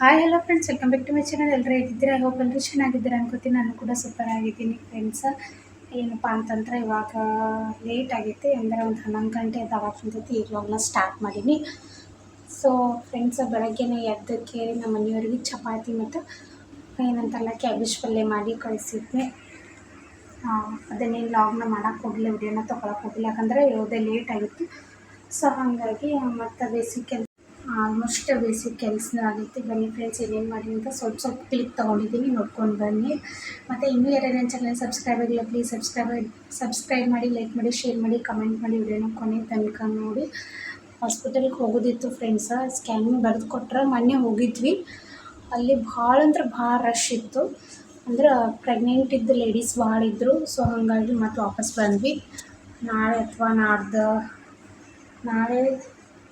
Hi hello friends welcome back to my channel ಎಲ್ಲರೂ ಹೇಗಿದ್ದೀರಾ? Hope ಎಲ್ಲರೂ ಚೆನ್ನಾಗಿದ್ದೀರಾ ಅನ್ಕೋತೀನಿ. ನಾನು ಕೂಡ ಸೂಪರ್ ಆಗಿದ್ದೀನಿ ಫ್ರೆಂಡ್ಸ್ ಏನಪ್ಪ ಅಂತಂದ್ರೆ ಇವಾಗ ಲೇಟ್ ಆಗೈತೆ. ಅಂದರೆ ಒಂದು ಹನ್ನೊಂದು ಗಂಟೆ ಅದಾಗ ಕುಂತೈತಿ ಲಾಗ್ನ ಸ್ಟಾರ್ಟ್ ಮಾಡೀನಿ. ಸೊ ಫ್ರೆಂಡ್ಸ್ ಬೆಳಗ್ಗೆನೇ ಎದ್ದಕ್ಕೆ ನಮ್ಮ ಮನೆಯವ್ರಿಗೆ ಚಪಾತಿ ಮತ್ತು ಏನಂತಲ್ಲ ಕ್ಯಾಬೇಜ್ ಪಲ್ಯ ಮಾಡಿ ಕಳಿಸಿದ್ವಿ ಅದನ್ನೇನು ಲಾಗ್ನ ಮಾಡೋಕ್ಕೆ ಹೋಗಲಿ ವಿಡಿಯೋನ ತೊಗೊಳಕ್ಕೆ ಹೋಗಿಲ್ಲ. ಯಾಕಂದರೆ ಯಾವುದೇ ಲೇಟ್ ಆಗಿತ್ತು. ಸೊ ಹಾಗಾಗಿ ಮತ್ತು ಬೇಸಿಕ್ ಕೆಲಸ ಆಲ್ಮೋಸ್ಟ್ ಬೇಸಿಕ್ ಕೆಲಸ ಆಗೈತಿ ಬನ್ನಿ ಫ್ರೆಂಡ್ಸ್ ಏನೇನು ಮಾಡಿ ಅಂತ ಸ್ವಲ್ಪ ಸ್ವಲ್ಪ ಕ್ಲಿಪ್ ತೊಗೊಂಡಿದ್ದೀನಿ. ನೋಡ್ಕೊಂಡು ಬನ್ನಿ. ಮತ್ತು ಇನ್ನೂ ಯಾರು ನನ್ನ ಚಾನಲ್ ಸಬ್ಸ್ಕ್ರೈಬ್ ಆಗಿಲ್ಲ ಪ್ಲೀಸ್ ಸಬ್ಸ್ಕ್ರೈಬ್ ಸಬ್ಸ್ಕ್ರೈಬ್ ಮಾಡಿ ಲೈಕ್ ಮಾಡಿ ಶೇರ್ ಮಾಡಿ ಕಮೆಂಟ್ ಮಾಡಿ ವಿಡಿಯೋನ ಕೊನೆ ತನಕ ನೋಡಿ. ಹಾಸ್ಪಿಟಲ್ಗೆ ಹೋಗೋದಿತ್ತು ಫ್ರೆಂಡ್ಸ ಸ್ಕ್ಯಾನಿಂಗ್ ಬರೆದು ಕೊಟ್ರೆ ಮೊನ್ನೆ ಹೋಗಿದ್ವಿ. ಅಲ್ಲಿ ಭಾಳ ಅಂದ್ರೆ ಭಾಳ ರಶ್ ಇತ್ತು. ಅಂದ್ರೆ ಪ್ರೆಗ್ನೆಂಟ್ ಇದ್ದ ಲೇಡೀಸ್ ಭಾಳ ಇದ್ದರು ಸೊ ಹಾಗಾಗಿ ಮತ್ತೆ ವಾಪಸ್ ಬಂದ್ವಿ. ನಾಳೆ ಅಥವಾ ನಾಡ್ದು ನಾಳೆ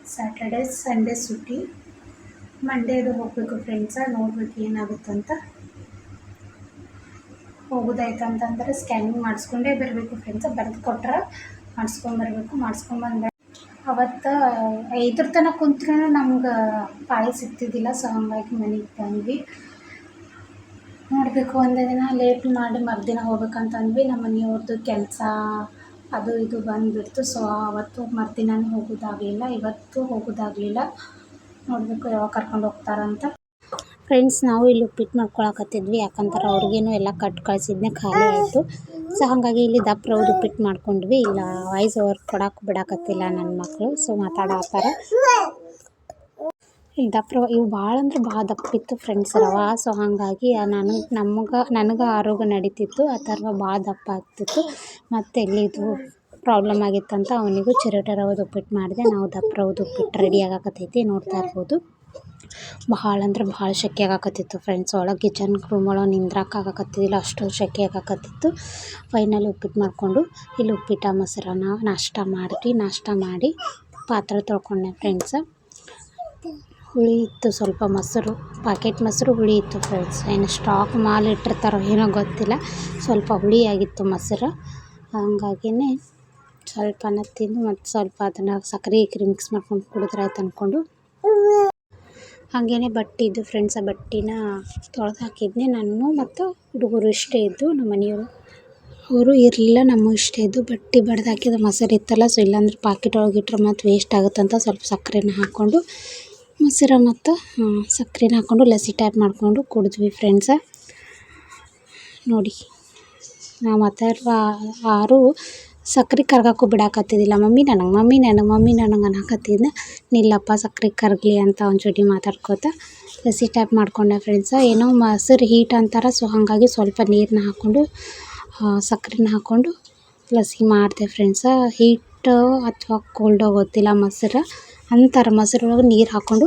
ಸ್ಯಾಟರ್ಡೆ ಸಂಡೇ ಸುಟ್ಟಿ ಮಂಡೇದು ಹೋಗಬೇಕು ಫ್ರೆಂಡ್ಸ ನೋಡ್ಬೇಕು ಏನಾಗುತ್ತಂತ ಹೋಗೋದಾಯ್ತು ಅಂತಂದ್ರೆ ಸ್ಕ್ಯಾನಿಂಗ್ ಮಾಡಿಸ್ಕೊಂಡೇ ಬರಬೇಕು ಫ್ರೆಂಡ್ಸ ಬರೆದು ಕೊಟ್ರೆ ಮಾಡಿಸ್ಕೊಂಬರ್ಬೇಕು ಮಾಡಿಸ್ಕೊಂಬಂದ ಅವತ್ತು ಐದರ ತನಕ ಕುಂತ್ರೂ ನಮ್ಗೆ ಪಾಳಿ ಸಿಗ್ತಿದ್ದಿಲ್ಲ ಸೊ ಹಂಗಾಗಿ ಮನೆಗೆ ಬಂದ್ವಿ. ನೋಡಬೇಕು ಒಂದೇ ದಿನ ಲೇಟ್ ಮಾಡಿ ಮರುದಿನ ಹೋಗ್ಬೇಕಂತಂದ್ವಿ ನಮ್ಮ ಮನೆಯವ್ರದ್ದು ಕೆಲಸ ಅದು ಇದು ಬಂದುಬಿಡ್ತು. ಸೊ ಅವತ್ತು ಮರುದಿನನೇ ಹೋಗೋದಾಗಲಿಲ್ಲ. ಇವತ್ತು ಹೋಗೋದಾಗಲಿಲ್ಲ. ನೋಡಬೇಕು ಯಾವಾಗ ಕರ್ಕೊಂಡು ಹೋಗ್ತಾರಂತ. ಫ್ರೆಂಡ್ಸ್ ನಾವು ಇಲ್ಲಿ ಉಪ್ಪಿಟ್ಟು ಮಾಡ್ಕೊಳಕತ್ತಿದ್ವಿ. ಯಾಕಂದ್ರೆ ಅವ್ರಿಗೇನು ಎಲ್ಲ ಕಟ್ ಕಳಿಸಿದ್ನೆ ಖಾಲಿ ಆಯಿತು. ಸೊ ಹಾಗಾಗಿ ಇಲ್ಲಿ ದಪ್ಪ ರೌದು ಉಪ್ಪಿಟ್ಟು ಮಾಡ್ಕೊಂಡ್ವಿ. ಇಲ್ಲ ವಾಯ್ಸ್ ಓವರ್ ಕೊಡಕ್ಕೆ ಬಿಡಕತ್ತಿಲ್ಲ ನನ್ನ ಮಕ್ಕಳು ಸೊ ಮಾತಾಡತ್ತಾರ ಇಲ್ಲಿ ದಪ್ಪ ಇವು ಭಾಳ ಅಂದ್ರೆ ಭಾಳ ದಪ್ಪಿತ್ತು ಫ್ರೆಂಡ್ಸ್ ರವೆ. ಸೊ ಹಾಗಾಗಿ ನಾನು ನಮ್ಗೆ, ನನಗೆ ಆರೋಗ್ಯ ನಡೀತಿತ್ತು, ಆ ಥರ ಭಾಳ ದಪ್ಪ ಆಗ್ತಿತ್ತು. ಮತ್ತು ಎಲ್ಲಿದು ಪ್ರಾಬ್ಲಮ್ ಆಗಿತ್ತಂತ ಅವನಿಗೂ ಚಿರೋಟ ರವದ ಉಪ್ಪಿಟ್ಟು ಮಾಡಿದೆ. ನಾವು ದಪ್ಪ ರವದ ಉಪ್ಪಿಟ್ಟು ರೆಡಿ ಆಗಾಕತ್ತೈತಿ, ನೋಡ್ತಾ ಇರ್ಬೋದು. ಭಾಳ ಅಂದ್ರೆ ಭಾಳ ಶೆಕೆ ಆಗಾಕತ್ತಿತ್ತು ಫ್ರೆಂಡ್ಸ್ ಒಳಗೆ. ಕಿಚನ್ ರೂಮ್ ಒಳಗೆ ನಿಂದ್ರಾಕ ಆಗಾಕತ್ತಿದ್ದಿಲ್ಲ ಅಷ್ಟು ಶೆಕೆ ಆಗಾಕತ್ತಿತ್ತು. ಫೈನಲ್ ಉಪ್ಪಿಟ್ಟು ಮಾಡಿಕೊಂಡು, ಇಲ್ಲಿ ಉಪ್ಪಿಟ್ಟು, ಮೊಸರನ್ನ ನಾಷ್ಟ ಮಾಡಿ ನಾಷ್ಟ ಮಾಡಿ ಪಾತ್ರೆ ತೊಳ್ಕೊಂಡೆ ಫ್ರೆಂಡ್ಸ ಹುಳಿ ಇತ್ತು ಸ್ವಲ್ಪ ಮೊಸರು ಪಾಕೆಟ್ ಮೊಸರು ಹುಳಿ ಇತ್ತು ಫ್ರೆಂಡ್ಸ್ ಏನು ಸ್ಟಾಕ್ ಮಾಲ್ ಇಟ್ಟಿರ್ತಾರೋ ಏನೋ ಗೊತ್ತಿಲ್ಲ. ಸ್ವಲ್ಪ ಹುಳಿ ಆಗಿತ್ತು ಮೊಸರು. ಹಂಗಾಗಿನೇ ಸ್ವಲ್ಪನ ತಿಂದು ಮತ್ತು ಸ್ವಲ್ಪ ಅದನ್ನು ಸಕ್ಕರೆ ಗಿಕ್ರೆ ಮಿಕ್ಸ್ ಮಾಡ್ಕೊಂಡು ಕುಡಿದ್ರೆ ಆಯ್ತು ಅಂದ್ಕೊಂಡು ಹಾಗೇನೆ ಬಟ್ಟಿದ್ದು ಫ್ರೆಂಡ್ಸ್ ಆ ಬಟ್ಟೆನ ತೊಳೆದು ಹಾಕಿದ್ನೆ ನಾನು ಮತ್ತು ಹುಡುಗರು ಇಷ್ಟೇ ಇದ್ದು ನಮ್ಮ ಮನೆಯವರು. ಅವರು ಇರಲಿಲ್ಲ, ನಮ್ಮ ಇಷ್ಟೇ ಇದ್ದು. ಬಟ್ಟೆ ಬಡ್ದು ಹಾಕಿದ ಮೊಸರು ಇತ್ತಲ್ಲ ಸೊ ಇಲ್ಲಾಂದ್ರೆ ಪಾಕೆಟ್ ಒಳಗೆ ಮತ್ತು ವೇಸ್ಟ್ ಆಗುತ್ತಂತ ಸ್ವಲ್ಪ ಸಕ್ಕರೆನ ಹಾಕ್ಕೊಂಡು ಮೊಸರು ಮತ್ತು ಸಕ್ಕರೆನ ಹಾಕ್ಕೊಂಡು ಲಸ್ಸಿ ಟೈಪ್ ಮಾಡಿಕೊಂಡು ಕುಡಿದ್ವಿ ಫ್ರೆಂಡ್ಸ ನೋಡಿ, ನಾವು ಮಾತಾಡುವ ಆರು ಸಕ್ರೆ ಕರ್ಗಕ್ಕೂ ಬಿಡಾಕತ್ತಿದ್ದಿಲ್ಲ. ಮಮ್ಮಿ ನನಗೆ ಮಮ್ಮಿ ನನಗೆ ಮಮ್ಮಿ ನನಗೆ ಅನ್ನಕತ್ತಿದ್ದ ನಿಲ್ಲಪ್ಪ ಸಕ್ರೆ ಕರಗಲಿ ಅಂತ ಒಂದು ಚೂಟಿ ಮಾತಾಡ್ಕೋತ ಲಸಿ ಟೈಪ್ ಮಾಡ್ಕೊಂಡೆ ಫ್ರೆಂಡ್ಸ ಏನೋ ಮೊಸರು ಹೀಟ್ ಅಂತಾರೆ ಸೊ ಹಾಗಾಗಿ ಸ್ವಲ್ಪ ನೀರನ್ನ ಹಾಕ್ಕೊಂಡು ಸಕ್ಕರೆನ ಹಾಕ್ಕೊಂಡು ಲಸಿ ಮಾಡಿದೆ ಫ್ರೆಂಡ್ಸ ಹೀಟ್ ಅಥವಾ ಕೋಲ್ಡೋ ಗೊತ್ತಿಲ್ಲ ಮೊಸರು. ಅಂತಾರೆ ಮೊಸರೊಳಗೆ ನೀರು ಹಾಕ್ಕೊಂಡು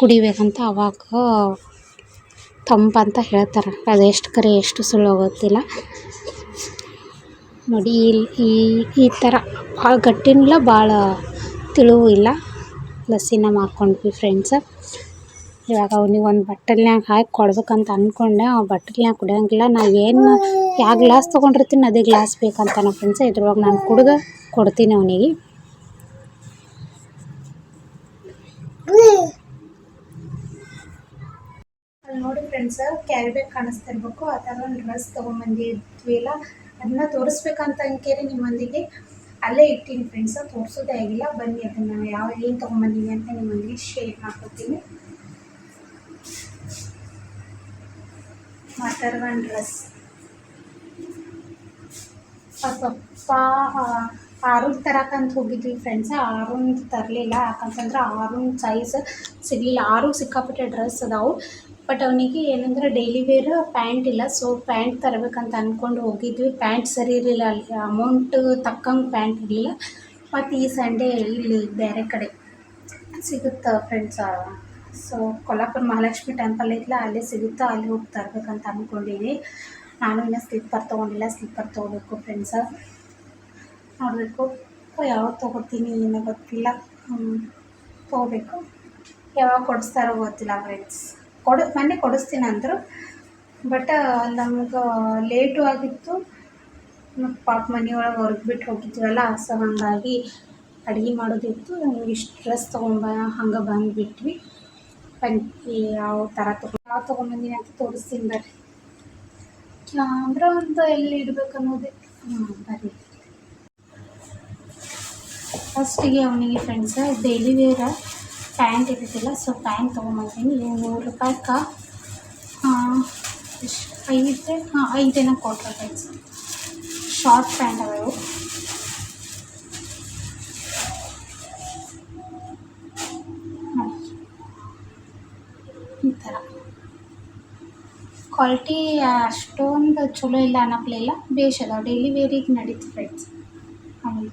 ಕುಡಿಬೇಕಂತ ಅವಾಗ ತಂಪಂತ ಹೇಳ್ತಾರೆ. ಅದು ಎಷ್ಟು ಕರೆ ಎಷ್ಟು ಸುಳ್ಳು ಗೊತ್ತಿಲ್ಲ ನೋಡಿ, ಈ ಈ ಥರ ಭಾಳ ಗಟ್ಟಿನೂ ಇಲ್ಲ ಭಾಳ ತಿಳುವು ಇಲ್ಲ. ಲಸ್ಸಿನ ಮಾಡ್ಕೊಂಡ್ವಿ ಫ್ರೆಂಡ್ಸ ಇವಾಗ ಅವ್ನಿಗೆ ಒಂದು ಬಟ್ಟಲ್ನ್ಯಾಗ ಹಾಕಿ ಕೊಡ್ಬೇಕಂತ ಅಂದ್ಕೊಂಡೆ ಆ ಬಟ್ಟಲ್ನ್ಯಾಗ ಕುಡಿಯೋಂಗಿಲ್ಲ. ನಾ ಏನು ಯಾವ ಗ್ಲಾಸ್ ತೊಗೊಂಡಿರ್ತೀನಿ, ಅದೇ ಗ್ಲಾಸ್ ಬೇಕಂತಾನೆ ಫ್ರೆಂಡ್ಸ್ ಇದ್ರೊಳಗೆ ನಾನು ಕುಡ್ದು ಕೊಡ್ತೀನಿ ಅವನಿಗೆ. ಅಲ್ಲಿ ನೋಡಿ ಫ್ರೆಂಡ್ಸ್ ಕ್ಯಾರಿ ಬ್ಯಾಗ್ ಕಾಣಿಸ್ತಾ ಇರ್ಬೇಕು ಆ ಥರ ಒಂದು ಡ್ರೆಸ್ ತೊಗೊಂಬಂದಿದ್ವಿ ಇಲ್ಲ ಅದನ್ನ ತೋರಿಸ್ಬೇಕಂತ ಅಂಕೇರಿ ನಿಮ್ಮೊಂದಿಗೆ. ಅಲ್ಲೇ ಇಟ್ಟಿನಿ ಫ್ರೆಂಡ್ಸ್ ತೋರಿಸೋದೇ ಆಗಿಲ್ಲ. ಬನ್ನಿ ಅದನ್ನು ಯಾವ, ಏನು ತೊಗೊಂಬಂದೀನಿ ಅಂತ ನಿಮ್ಮೊಂದಿಗೆ ಶೇರ್ ಮಾಡ್ಕೊತೀನಿ ಮಾತಾಡ್ವನ್ ಡ್ರೆಸ್ ಪಪ್ಪ ಆರುನ್ ತರಕಂತ ಹೋಗಿದ್ವಿ ಫ್ರೆಂಡ್ಸ ಆರುನ್ ತರಲಿಲ್ಲ. ಯಾಕಂತಂದ್ರೆ ಆರುನ್ ಸೈಜ್ ಸಿಗಲಿಲ್ಲ. ಆರು ಸಿಕ್ಕಾಪಟ್ಟೆ ಡ್ರೆಸ್ ಅದಾವು. ಬಟ್ ಅವನಿಗೆ ಏನಂದ್ರೆ ಡೈಲಿ ವೇರ್ ಪ್ಯಾಂಟ್ ಇಲ್ಲ. ಸೊ ಪ್ಯಾಂಟ್ ತರಬೇಕಂತ ಅಂದ್ಕೊಂಡು ಹೋಗಿದ್ವಿ. ಪ್ಯಾಂಟ್ ಸರಿ ಇರಲಿಲ್ಲ. ಅಲ್ಲಿ ಅಮೌಂಟ್ ತಕ್ಕಂಗೆ ಪ್ಯಾಂಟ್ ಇರಲಿಲ್ಲ. ಮತ್ತು ಈ ಸಂಡೇ ಇಲ್ಲಿ ಬೇರೆ ಕಡೆ ಸಿಗುತ್ತೆ friends so Kolhapur Mahalakshmi temple ಐತಲ್ಲ ಅಲ್ಲೇ ಸಿಗುತ್ತಾ? ಅಲ್ಲಿ ಹೋಗಿ ತರಬೇಕಂತ ಅಂದ್ಕೊಂಡೀನಿ ನಾನು ಇನ್ನೂ ಸ್ಲಿಪ್ಪರ್ ತೊಗೊಂಡಿಲ್ಲ. ಸ್ಲಿಪ್ಪರ್ ತೊಗೋಬೇಕು ಫ್ರೆಂಡ್ಸ ನೋಡಬೇಕು. ಯಾವಾಗ ತೊಗೋತೀನಿ ಏನೋ ಗೊತ್ತಿಲ್ಲ. ತೊಗೋಬೇಕು. ಯಾವಾಗ ಕೊಡಿಸ್ತಾರೋ ಗೊತ್ತಿಲ್ಲ ಫ್ರೆಂಡ್ಸ್ ಕೊಡು, ಮೊನ್ನೆ ಕೊಡಿಸ್ತೀನಿ ಅಂದರು. ಬಟ್ ನಮ್ಗೆ ಲೇಟು ಆಗಿತ್ತು. ಪಾಪ ಮನೆಯೊಳಗೆ ಹೊರಗೆ ಬಿಟ್ಟು ಹೋಗಿದ್ವಲ್ಲ ಸೊ ಹಾಗಾಗಿ ಅಡುಗೆ ಮಾಡೋದಿತ್ತು. ಇಷ್ಟು ಡ್ರೆಸ್ ತೊಗೊಂಬ ಹಂಗೆ ಬಂದುಬಿಟ್ವಿ ಪಂಕಿ ಯಾವ ಥರ ತೊಗೊಂಡು ಯಾವ ತೊಗೊಂಬಂದಿನಿ ಅಂತ ತೋರಿಸ್ತೀನಿ ಬರ್ರಿ. ಅಂದ್ರೆ ಒಂದು ಎಲ್ಲಿ ಇಡ್ಬೇಕು ಅನ್ನೋದೇ ಹಾಂ ಬರ್ರಿ. ಫಸ್ಟಿಗೆ ಅವನಿಗೆ ಫ್ರೆಂಡ್ಸ್ ಡೈಲಿ ವೇರ ಪ್ಯಾಂಟ್ ಇದ್ದಿದ್ದಿಲ್ಲ ಸೊ ಪ್ಯಾಂಟ್ ತೊಗೊಂಬಂದಿನಿ ಇವು ನೂರು ಎಷ್ಟು ಐದು, ಹಾಂ ಐದೇನೋ ಕೊಟ್ಟರು ಫ್ರೆಂಡ್ಸ್ ಶಾರ್ಟ್ ಪ್ಯಾಂಟ್ ಅವ ಇವು. ಈ ಥರ ಕ್ವಾಲಿಟಿ ಅಷ್ಟೊಂದು ಚಲೋ ಇಲ್ಲ ಅನ್ನಪ್ಲೆ ಇಲ್ಲ. ಬೇಷ್ ಅದಾವೆ. ಡೈಲಿ ವೇರಿಗೆ ನಡೀತು ಫ್ರೆಂಡ್ಸ್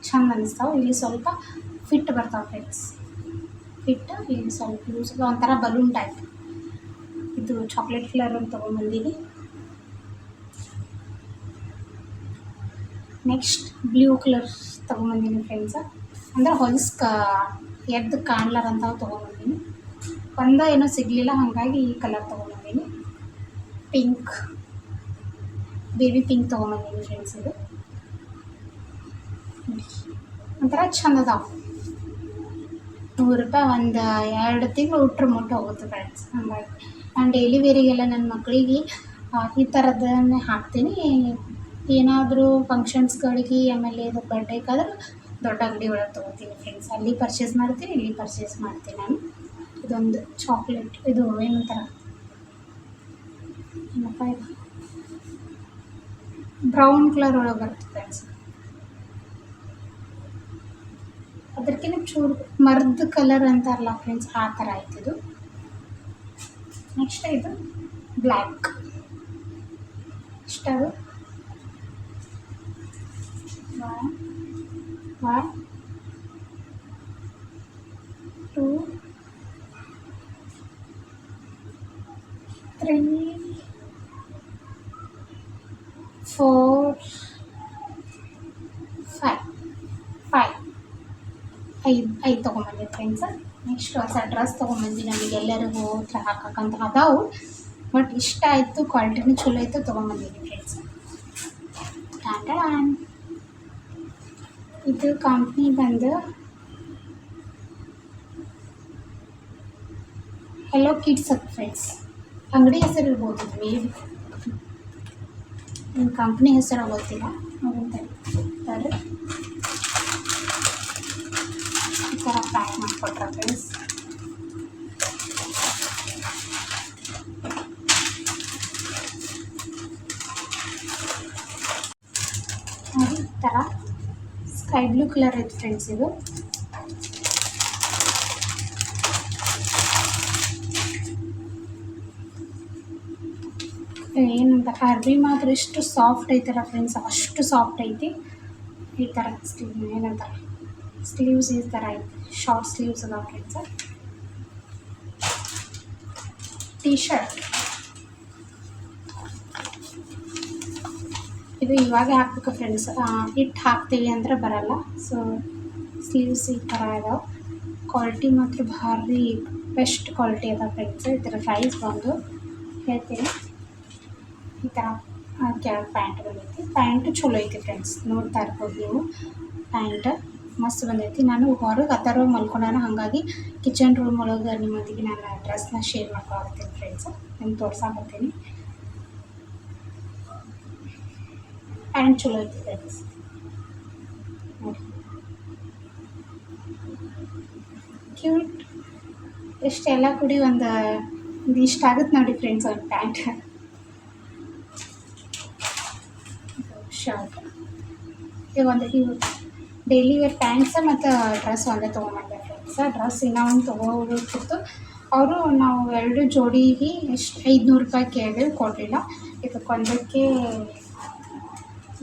ಚಂದ ಅನಿಸ್ತಾವೆ. ಇಲ್ಲಿ ಸ್ವಲ್ಪ ಫಿಟ್ ಬರ್ತಾವೆ ಫ್ರೆಂಡ್ಸ್ ಫಿಟ್ ಇಲ್ಲಿ ಸ್ವಲ್ಪ ಲೂಸ್ ಒಂಥರ ಬಲೂನ್ ಟೈಪ್ ಇದು ಚಾಕ್ಲೇಟ್ ಕಲರ್ ಅಂತ ನೆಕ್ಸ್ಟ್ ಬ್ಲೂ ಕಲರ್ ತೊಗೊಂಬಂದಿನಿ ಫ್ರೆಂಡ್ಸ ಅಂದರೆ ಹೊಲ್ಸ್ಕ, ಎದ್ದು ಕಾಣ್ಲಾರಂತ ತೊಗೊಂಬಂದಿನಿ ಒಂದ ಏನೋ ಸಿಗಲಿಲ್ಲ, ಹಾಗಾಗಿ ಈ ಕಲರ್ ತೊಗೊಂಬಂದಿನಿ ಪಿಂಕ್ ಬೇಬಿ ಪಿಂಕ್ ತೊಗೊಂಬಂದಿನಿ ಫ್ರೆಂಡ್ಸ್ ಇದು. ಒಂಥರ ಚಂದ ಅದಾವೆ ನೂರು ರೂಪಾಯಿ ಒಂದು ಎರಡು ತಿಂಗಳು ಉಟ್ರೆ ಮುಟ್ಟ ಹೋಗುತ್ತೆ ಫ್ರೆಂಡ್ಸ್ ಹಂಗಾಗಿ ನಾನು ಡೈಲಿ ವೇರಿಗೆಲ್ಲ ನನ್ನ ಮಕ್ಕಳಿಗೆ ಈ ಥರದನ್ನೇ ಹಾಕ್ತೀನಿ. ಏನಾದರೂ ಫಂಕ್ಷನ್ಸ್ಗಳಿಗೆ ಆಮೇಲೆ ಇದು ಬರ್ಡೇಕಾದ್ರೆ ದೊಡ್ಡ ಅಂಗಡಿ ಒಳಗೆ ತೊಗೋತೀನಿ ಫ್ರೆಂಡ್ಸ್ ಅಲ್ಲಿ ಪರ್ಚೇಸ್ ಮಾಡ್ತೀನಿ, ಇಲ್ಲಿ ಪರ್ಚೇಸ್ ಮಾಡ್ತೀನಿ ನಾನು. ಇದೊಂದು ಚಾಕ್ಲೇಟ್ ಇದು ಏನಂತಾರ? ಏನಪ್ಪ ಇದು? ಬ್ರೌನ್ ಕಲರ್ ಒಳಗೆ ಬರುತ್ತೆ ಫ್ರೆಂಡ್ಸ್ ಅದಕ್ಕಿಂತ ಚೂರು ಮರದ ಕಲರ್ ಅಂತಾರಲ್ಲ ಫ್ರೆಂಡ್ಸ್ ಆ ಥರ ಆಯ್ತು ಇದು ನೆಕ್ಸ್ಟ್ ಇದು ಬ್ಲ್ಯಾಕ್ ಇಷ್ಟದು ಒನ್ ಒನ್ ಟೂ ತ್ರೀ ಐದು ಐದು ತೊಗೊಂಬಂದೆ ಫ್ರೆಂಡ್ಸ್ ನೆಕ್ಸ್ಟ್ ಹೊಸ ಡ್ರೆಸ್ ತೊಗೊಂಬಂದು ನಮಗೆ ಎಲ್ಲರಿಗೂ ಹತ್ರ ಹಾಕಕ್ಕಂತ ಅದಾವು. ಬಟ್ ಇಷ್ಟ ಆಯಿತು ಕ್ವಾಲಿಟಿನೂ ಚಲೋ ಇತ್ತು ತೊಗೊಂಬಂದಿದ್ದೀನಿ ಫ್ರೆಂಡ್ಸ್ ಇದು ಕಂಪ್ನಿ ಬಂದು ಹೆಲೋ ಕಿಡ್ಸ್ ಅಂತ ಫ್ರೆಂಡ್ಸ್ ಅಂಗಡಿ ಹೆಸರು ಇರ್ಬೋದು ಮೇ ಬಿ ನಿಮ್ಮ ಕಂಪ್ನಿ ಹೆಸರು ಗೊತ್ತಿಲ್ಲ ನೋಡುತ್ತೆ ಬರ್ರಿ ಈ ಥರ ಪ್ಯಾಕ್ ಮಾಡಿಕೊಟ್ರೆ ಫ್ರೆಂಡ್ಸ್ ನೋಡಿ ಈ ಥರ ಸ್ಕೈ ಬ್ಲೂ ಕಲರ್ ಐತೆ ಫ್ರೆಂಡ್ಸ್ ಇದು ಏನಂತ ಅರ್ಬಿ ಮಾತ್ರ ಎಷ್ಟು ಸಾಫ್ಟ್ ಐತಲ್ಲ ಫ್ರೆಂಡ್ಸ್ ಅಷ್ಟು ಸಾಫ್ಟ್ ಐತಿ ಈ ಥರ ಸ್ಲೀವ್ ಏನಂತಾರೆ ಸ್ಲೀವ್ಸ್ ಈ ಥರ ಐತಿ ಶಾರ್ಟ್ ಸ್ಲೀವ್ಸ್ ಅದಾವೆ ಫ್ರೆಂಡ್ಸ್ ಟೀ ಶರ್ಟ್ ಇದು ಇವಾಗ ಹಾಕ್ಬೇಕು ಫ್ರೆಂಡ್ಸ್ ಹಿಟ್ಟು ಹಾಕ್ತೀವಿ ಅಂದ್ರೆ ಬರಲ್ಲ. ಸೊ ಸ್ಲೀವ್ಸ್ ಈ ಥರ ಇದಾವೆ. ಕ್ವಾಲಿಟಿ ಮಾತ್ರ ಭಾರಿ ಬೆಸ್ಟ್ ಕ್ವಾಲಿಟಿ ಅದ ಫ್ರೆಂಡ್ಸ್ ಇದರ ಪ್ರೈಸ್ ಬಂದು ಹೇಳ್ತೀನಿ. ಈ ಥರ ಪ್ಯಾಂಟ್ ಬಂದೈತಿ. ಪ್ಯಾಂಟ್ ಚಲೋ ಐತಿ ಫ್ರೆಂಡ್ಸ್ ನೋಡ್ತಾ ಇರ್ಬೋದು ನೀವು. ಪ್ಯಾಂಟ್ ಮಸ್ತ್ ಬಂದೈತಿ ನಾನು ಹೊರಗೆ ಹತ್ತಾರ ಮಲ್ಕೊಂಡಾನ ಹಾಗಾಗಿ ಕಿಚನ್ ರೂಮ್ ಒಳಗೆ ನಿಮ್ಮೊಂದಿಗೆ ನಾನು ಡ್ರೆಸ್ನ ಶೇರ್ ಮಾಡ್ಕೊಳತ್ತೀನಿ ಫ್ರೆಂಡ್ಸ್ ನಿಮ್ಗೆ ತೋರ್ಸಾಕತ್ತೀನಿ. ಪ್ಯಾಂಟ್ ಚಲೋ ಐತಿ ಫ್ರೆಂಡ್ಸ್ ಕ್ಯೂಟ್ ಎಷ್ಟೆಲ್ಲ ಕೂಡಿ ಒಂದು ಇದು ಇಷ್ಟ ಆಗುತ್ತೆ ನೋಡಿ ಫ್ರೆಂಡ್ಸ್ ಅವ್ರ ಪ್ಯಾಂಟ್ ಶಾರ್ಟ್ ಈಗ ಒಂದು ಇವು ಡೈಲಿ ವೇರ್ ಪ್ಯಾಂಟ್ಸ ಮತ್ತು ಡ್ರೆಸ್ ಒಂದೇ ತೊಗೊಂಡ್ಬಂದೆ ಸರ್ ಡ್ರೆಸ್ ಇನ್ನೂ ಒಂದು ತೊಗೋಬೇಕಿತ್ತು. ಅವರು ನಾವು ಎರಡು ಜೋಡಿಗೆ ಎಷ್ಟು ಐದುನೂರು ರೂಪಾಯಿ ಕೇಳಿದ್ರು, ಕೊಡಲಿಲ್ಲ. ಇದಕ್ಕೊಂದಕ್ಕೆ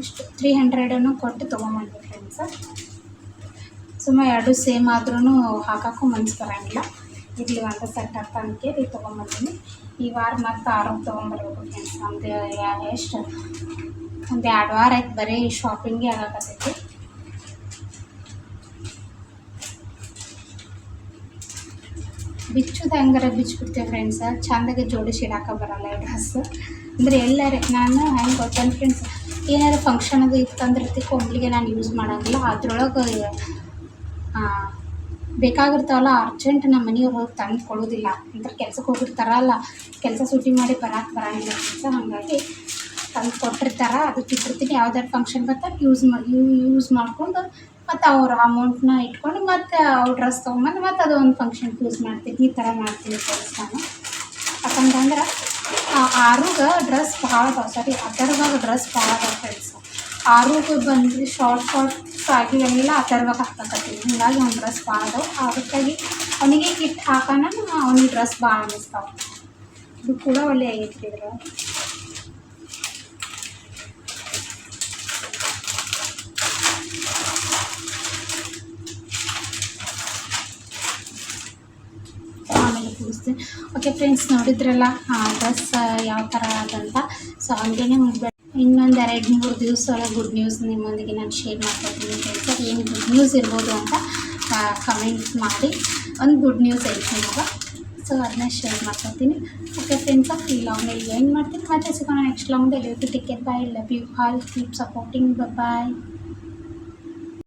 ಇಷ್ಟು ತ್ರೀ ಹಂಡ್ರೆಡನ್ನು ಕೊಟ್ಟು ತೊಗೊಂಬಂದೆ ಫ್ರೆಂಡ್ಸ ಸುಮ್ಮನೆ ಎರಡು ಸೇಮ್ ಆದ್ರೂ ಹಾಕೋಕ್ಕೂ ಮನ್ಸು ಬರೋಂಗಿಲ್ಲ. ಇರಲಿ ಒಂದು ಸೆಟ್ ಅಂತ ಅಂತೇಳಿ ತೊಗೊಂಬಂದೀನಿ ಈ ವಾರ ಮತ್ತು ಆರೋಗ್ಯ ತೊಗೊಂಬರ್ಬೇಕು ಫ್ರೆಂಡ್ಸ್ ನಮ್ದು. ಎಷ್ಟು? ಒಂದು ಎರಡು ವಾರ ಆಯ್ತು, ಬರೀ ಶಾಪಿಂಗೇ ಆಗಾಕತ್ತೈತಿ. ಬಿಚ್ಚುದು ಹಂಗಾರ ಬಿಚ್ಚಿಬಿಡ್ತೇವೆ ಫ್ರೆಂಡ್ಸ ಚಂದಾಗಿ ಜೋಡಿಸಿ ಇಡಾಕ ಬರಲ್ಲ ಈ ಡ್ರೆಸ್ ಅಂದರೆ ಎಲ್ಲಾರ, ನಾನು ಹೆಂಗೆ ಗೊತ್ತಂದ್ರೆ ಫ್ರೆಂಡ್ಸ್ ಏನಾರು ಫಂಕ್ಷನ್ ಅದು ಇತ್ತಂದ್ರೆ ಕೊಂಡ್ಲಿಗೆ ನಾನು ಯೂಸ್ ಮಾಡೋಂಗಿಲ್ಲ. ಅದ್ರೊಳಗೆ ಬೇಕಾಗಿರ್ತಾವಲ್ಲ ಅರ್ಜೆಂಟ್ ನಮ್ಮ ಮನೆಯವ್ರು ಹೋಗಿ ತಂದು ಕೊಡೋದಿಲ್ಲ. ಅಂದ್ರೆ ಕೆಲ್ಸಕ್ಕೆ ಹೋಗಿರ್ತಾರಲ್ಲ, ಕೆಲಸ ಸೂಟಿ ಮಾಡಿ ಬರಕ್ಕೆ ಬರಂಗಿಲ್ಲ ಫ್ರೆಂಡ್ಸ್ ಹಾಗಾಗಿ ತಂದು ಕೊಟ್ಟಿರ್ತಾರೆ. ಅದಕ್ಕೆ ಇಟ್ಟಿರ್ತೀನಿ. ಯಾವ್ದಾದ್ರು ಫಂಕ್ಷನ್ ಬರ್ತಾರೆ ಯೂಸ್ ಮಾಡಿ ಯೂಸ್ ಮಾಡಿಕೊಂಡು ಮತ್ತು ಅವ್ರ ಅಮೌಂಟ್ನ ಇಟ್ಕೊಂಡು ಮತ್ತು ಅವ್ರ ಡ್ರೆಸ್ ತೊಗೊಂಬಂದು ಮತ್ತು ಅದು ಒಂದು ಫಂಕ್ಷನ್ ಯೂಸ್ ಮಾಡ್ತೀನಿ ಈ ಥರ ಮಾಡ್ತೀನಿ ಕೆಲಸ ನಾನು ಯಾಕಂತಂದ್ರೆ ಆರುಗೆ ಡ್ರೆಸ್ ಭಾಳ ಅದಾವೆ ಸಾರಿ ಅಥರ್ವಾಗ ಡ್ರೆಸ್ ಭಾಳ ಅದಾವೆ ಫ್ರೆಂಡ್ಸ್ ಆರುಗೆ ಬಂದು ಶಾರ್ಟ್ ಶಾರ್ಟ್ ಎಲ್ಲ ಅಥರ್ವಾಗ ಹಾಕಕತ್ತೀನಿ ಹೀಗಾಗಿ ಅವ್ನ ಡ್ರೆಸ್ ಭಾಳ ಅದಾವೆ. ಅದಕ್ಕಾಗಿ ಅವನಿಗೆ ಕಿಟ್ ಹಾಕೋಣ ಅವ್ನಿಗೆ ಡ್ರೆಸ್ ಭಾಳ ಅನ್ನಿಸ್ತಾವೆ ಇದು ಕೂಡ ಒಳ್ಳೆ ಆಗಿರ್ತಿದ್ರು ಆಮೇಲೆ ಕೂಡಿಸ್ತೀನಿ ಓಕೆ ಫ್ರೆಂಡ್ಸ್ ನೋಡಿದ್ರಲ್ಲ ಡ್ರೆಸ್ ಯಾವ ಥರ ಆದಂತ? ಸೊ ಹಂಗೇನೆ ಇನ್ನೊಂದು ಎರಡು, ಮೂರು ದಿವಸ ಗುಡ್ ನ್ಯೂಸ್ ನಿಮ್ಮೊಂದಿಗೆ ನಾನು ಶೇರ್ ಮಾಡ್ಕೊತೀನಿ ಫ್ರೆಂಡ್ಸ್ ಏನು ಗುಡ್ ನ್ಯೂಸ್ ಇರ್ಬೋದು ಅಂತ ಕಮೆಂಟ್ ಮಾಡಿ. ಒಂದು ಗುಡ್ ನ್ಯೂಸ್ ಐತೆ ಇವಾಗ. ಸೊ ಅದನ್ನ ಶೇರ್ ಮಾಡ್ಕೊತೀನಿ. ಓಕೆ ಫ್ರೆಂಡ್ಸ್ ಈ ಲಾಂಗ್ ಏನು ಮಾಡ್ತೀನಿ. ಮತ್ತೆ ಸಿಗೋಣ next long delivery ticket bye love you all keep supporting bye